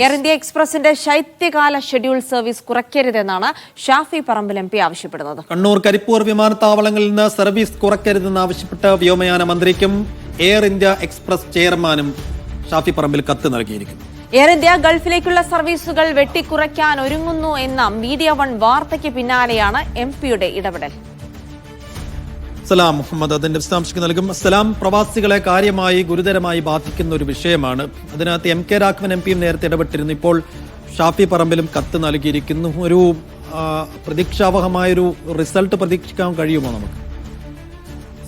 Air India എക്സ്പ്രസിന്റെ ശൈത്യകാല schedule service കുറയ്ക്കരുതെന്നാണ് ഷാഫി പറമ്പിൽ എം പി ആവശ്യപ്പെടുന്നത്. കണ്ണൂർ കരിപ്പൂർ വിമാനത്താവളങ്ങളിൽ നിന്ന് സർവീസ് കുറയ്ക്കരുതെന്നാവശ്യപ്പെട്ട് വ്യോമയാന മന്ത്രിക്കും എയർ ഇന്ത്യ എക്സ്പ്രസ് ചെയർമാനും ഷാഫി പറമ്പിൽ കത്ത് നൽകിയിരിക്കുന്നു. എയർ ഇന്ത്യ ഗൾഫിലേക്കുള്ള സർവീസുകൾ വെട്ടിക്കുറയ്ക്കാൻ ഒരുങ്ങുന്നു എന്ന മീഡിയ വൺ വാർത്തയ്ക്ക് പിന്നാലെയാണ് എം പിയുടെ ഇടപെടൽ. സലാം മുഹമ്മദ്. അതിന്റെ വിശദാംശങ്ങൾ നൽകും. സലാം പ്രവാസികളെ കാര്യമായി ഗുരുതരമായി ബാധിക്കുന്ന ഒരു വിഷയമാണ്. അതിനകത്ത് എം കെ രാഘവൻ എം പിയും നേരത്തെ ഇടപെട്ടിരുന്നു. ഇപ്പോൾ ഷാഫി പറമ്പിലും കത്ത് നൽകിയിരിക്കുന്നു. ഒരു പ്രതീക്ഷാവഹമായ പ്രതീക്ഷാവഹമായൊരു റിസൾട്ട് പ്രതീക്ഷിക്കാൻ കഴിയുമോ നമുക്ക്?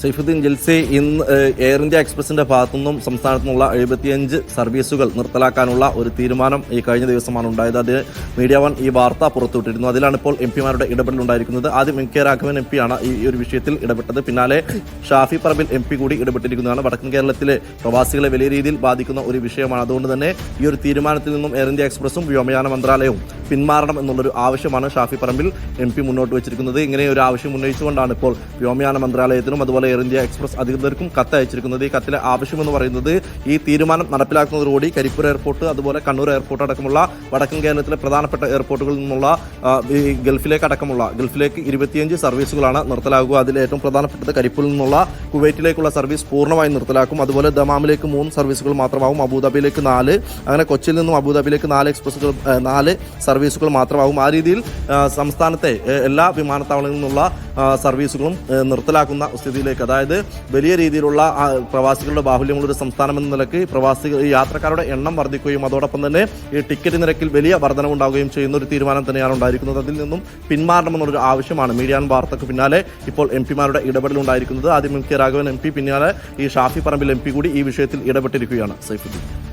സൈഫുദ്ദീൻ ജൽസെ ഇന്ന് എയർ ഇന്ത്യ എക്സ്പ്രസിന്റെ ഭാഗത്തുനിന്നും സംസ്ഥാനത്തു നിന്നുള്ള എഴുപത്തിയഞ്ച് സർവീസുകൾ നിർത്തലാക്കാനുള്ള ഒരു തീരുമാനം ഈ കഴിഞ്ഞ ദിവസമാണ് ഉണ്ടായത്. അതിന് മീഡിയ വൺ ഈ വാർത്ത പുറത്തുവിട്ടിരുന്നു. അതിലാണ് ഇപ്പോൾ എം പിമാരുടെ ഇടപെടൽ ഉണ്ടായിരിക്കുന്നത് ആദ്യം എം കെ രാഘവൻ എം പിയാണ് ഈ ഒരു വിഷയത്തിൽ ഇടപെട്ടത്. പിന്നാലെ ഷാഫി പറമ്പിൽ എം പി കൂടി ഇടപെട്ടിരിക്കുന്നതാണ്. വടക്കൻ കേരളത്തിലെ പ്രവാസികളെ വലിയ രീതിയിൽ ബാധിക്കുന്ന ഒരു വിഷയമാണ്. അതുകൊണ്ട് തന്നെ ഈ ഒരു തീരുമാനത്തിൽ നിന്നും എയർ ഇന്ത്യ എക്സ്പ്രസും വ്യോമയാന മന്ത്രാലയവും പിന്മാറണം എന്നുള്ളൊരു ആവശ്യമാണ് ഷാഫി പറമ്പിൽ എം പി മുന്നോട്ട് വെച്ചിരിക്കുന്നത്. ഇങ്ങനെ ഒരു ആവശ്യം ഉന്നയിച്ചുകൊണ്ടാണ് ഇപ്പോൾ വ്യോമയാന മന്ത്രാലയത്തിനും അതുപോലെ എയർ ഇന്ത്യ എക്സ്പ്രസ് അധികൃതർക്കും കത്ത് അയച്ചിരിക്കുന്നത്. ഈ കത്തിലെ ആവശ്യമെന്ന് പറയുന്നത് ഈ തീരുമാനം നടപ്പിലാക്കുന്നതോടുകൂടി കരിപ്പൂർ എയർപോർട്ട് അതുപോലെ കണ്ണൂർ എയർപോർട്ട് അടക്കമുള്ള വടക്കൻ കേരളത്തിലെ പ്രധാനപ്പെട്ട എയർപോർട്ടുകളിൽ നിന്നുള്ള ഗൾഫിലേക്ക് അടക്കമുള്ള ഗൾഫിലേക്ക് ഇരുപത്തിയഞ്ച് സർവീസുകളാണ് നിർത്തലാകുക അതിൽ ഏറ്റവും പ്രധാനപ്പെട്ടത് കരിപ്പൂരിൽ നിന്നുള്ള കുവൈറ്റിലേക്കുള്ള സർവീസ് പൂർണമായും നിർത്തലാക്കും. അതുപോലെ ദമാമിലേക്ക് മൂന്ന് സർവീസുകൾ മാത്രമാവും. അബുദാബിയിലേക്ക് നാല് അങ്ങനെ കൊച്ചിയിൽ നിന്നും അബുദാബിയിലേക്ക് നാല് എക്സ്പ്രസുകൾ നാല് നാല് സർവീസുകൾ മാത്രമാകും. ആ രീതിയിൽ സംസ്ഥാനത്തെ എല്ലാ വിമാനത്താവളങ്ങളിൽ നിന്നുള്ള സർവീസുകളും നിർത്തലാക്കുന്ന സ്ഥിതിയിലേക്ക്. അതായത് വലിയ രീതിയിലുള്ള പ്രവാസികളുടെ ബാഹുല്യമുള്ള ഒരു സംസ്ഥാനം എന്ന നിലയ്ക്ക് പ്രവാസി യാത്രക്കാരുടെ എണ്ണം വർദ്ധിക്കുകയും അതോടൊപ്പം തന്നെ ഈ ടിക്കറ്റ് നിരക്കിൽ വലിയ വർധനവുണ്ടാവുകയും ചെയ്യുന്ന ഒരു തീരുമാനം തന്നെയാണ് ഉണ്ടായിരിക്കുന്നത്. അതിൽ നിന്നും പിന്മാറണമെന്നുള്ളൊരു ആവശ്യമാണ്. മീഡിയ വാർത്തക്ക് പിന്നാലെ ഇപ്പോൾ എം പിമാരുടെ ഇടപെടൽ ഉണ്ടായിരിക്കുന്നത്. ആദ്യം M K Raghavan M P പിന്നാലെ ഈ ഷാഫി പറമ്പിൽ എം പി കൂടി ഈ വിഷയത്തിൽ ഇടപെട്ടിരിക്കുകയാണ്. സൈഫുദ്ദീൻ.